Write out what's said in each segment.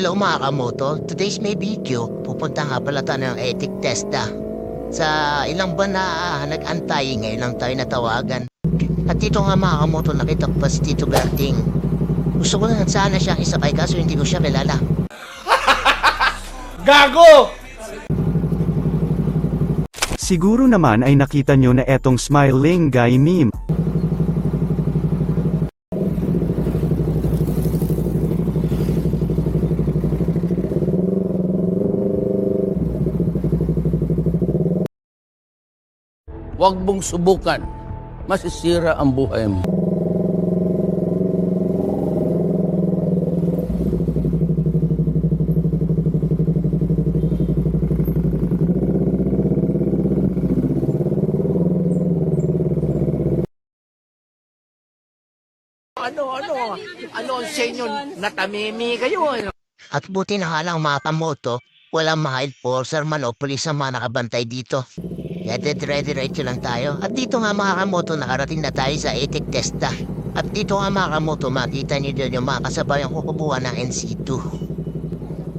Hello mga kamoto, today's may video. Pupunta nga pala tayo ng ethic testa. Sa ilang ba na ah, nag-antay, ngayon lang tayo natawagan. At dito nga mga kamoto, nakita ko pa si Tito Berting. Gusto ko na sana siyang isakay kaso hindi ko siya kilala. Gago! Siguro naman ay nakita nyo na etong smiling guy meme. Huwag mong subukan. Masisira ang buhay mo. Ano, ano? Ano ang sa inyo? Natamimi kayo. Ano? At buti na nga lang mga kamoto, walang mga enforcer man o pulis ang mga nakabantay dito. Kaya dire-diretso lang tayo. At dito nga mga kamoto, nakarating na tayo sa ethic testa. At dito nga mga kamoto, makita niyo doon yung mga kasabayang kukubuha ng NC2.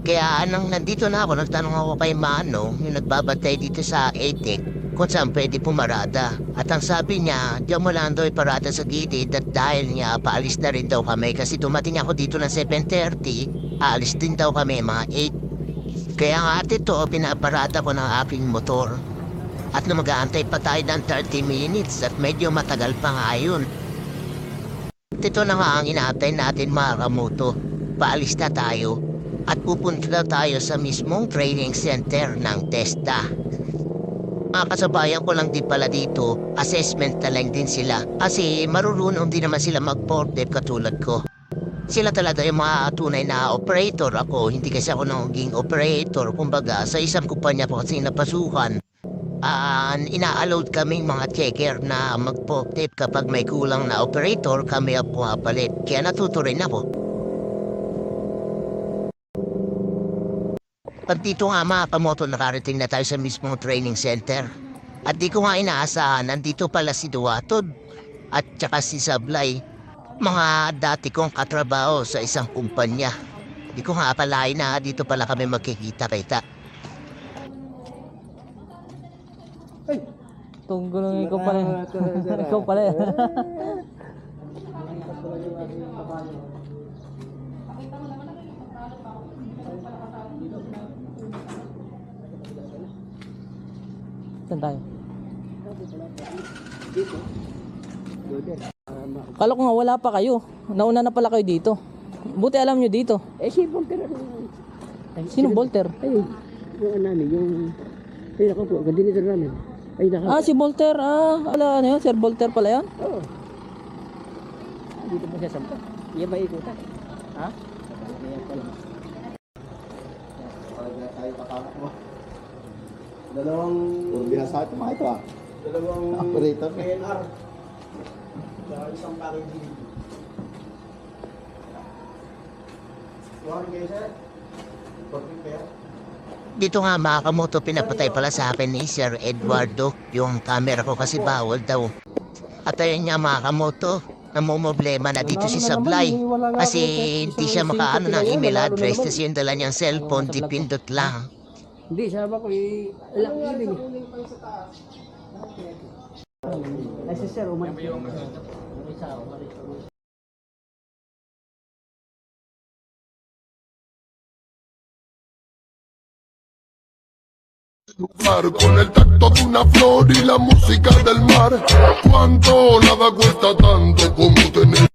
Kaya nang nandito na ako, nagtanong ako kay Mano, yung nagbabantay dito sa ethic, kung saan pwede pumarada. At ang sabi niya, diyan mo lang daw iparada sa gilid at dahil niya, paalis na rin daw kami kasi dumating ako dito ng 7.30, aalis din daw kami mga 8. Kaya nga at ito, pinaparada ko ng aking motor. At na mag-aantay pa tayo ng 30 minutes at medyo matagal pa nga yun. Ito na nga ang inaantay natin mga. Paalis na tayo at pupunta na tayo sa mismong training center ng TESTA. Mga kasabayan ko lang din pala dito, assessment na lang din sila kasi marurunong din naman sila mag-portep katulad ko. Sila talaga yung mga tunay na operator ako, hindi kasi ako naging operator. Kumbaga, sa isang kumpanya po kasi napasukan, Ah, ina-allowed kaming mga checker na mag-portep kapag may kulang na operator, kami ang pumapalit. Kaya natuto rin ako. Pag dito nga mga kamoto nakarating na tayo sa mismong training center. At di ko nga inaasahan, nandito pala si Duwatod at tsaka si Sablay. Mga dati kong katrabaho sa isang kumpanya. Di ko nga akalain na dito pala kami magkikita-kita. Tunggulong ikaw pala. ikaw pala. Saan tayo? Kala ko nga wala pa kayo. Nauna na pala kayo dito. Buti alam nyo dito. Eh, si Volter? Sino Volter? Ay, yung ano namin, yung... Ay, naku po, gandinitor namin. Ay, naka... Ah, si Volter. Ah, wala ano yun? Sir Volter pala yan? Oo. Dito mo siya sampa. Iya ba ikutan? Ha? Ayan pala. Dalawang... Puro binasa ito mga ito ah. Dalawang... Operator. PNR. Saka isang DVD. Tuwahan kayo sir. Perfect kayo. Dito nga mga kamoto, pinapatay pala sa akin ni Sir Eduardo. Yung camera ko kasi bawal daw. At ayun nga mga kamoto, namumblema na dito si Sablay. Kasi hindi siya makaano ng email address kasi yung dala niyang cellphone, dipindot lang. Hindi, sabi ko, eh, alam ibig. Ay, si sir, umay. Con el tacto de una flor y la música del mar. Cuánto nada cuesta tanto como tener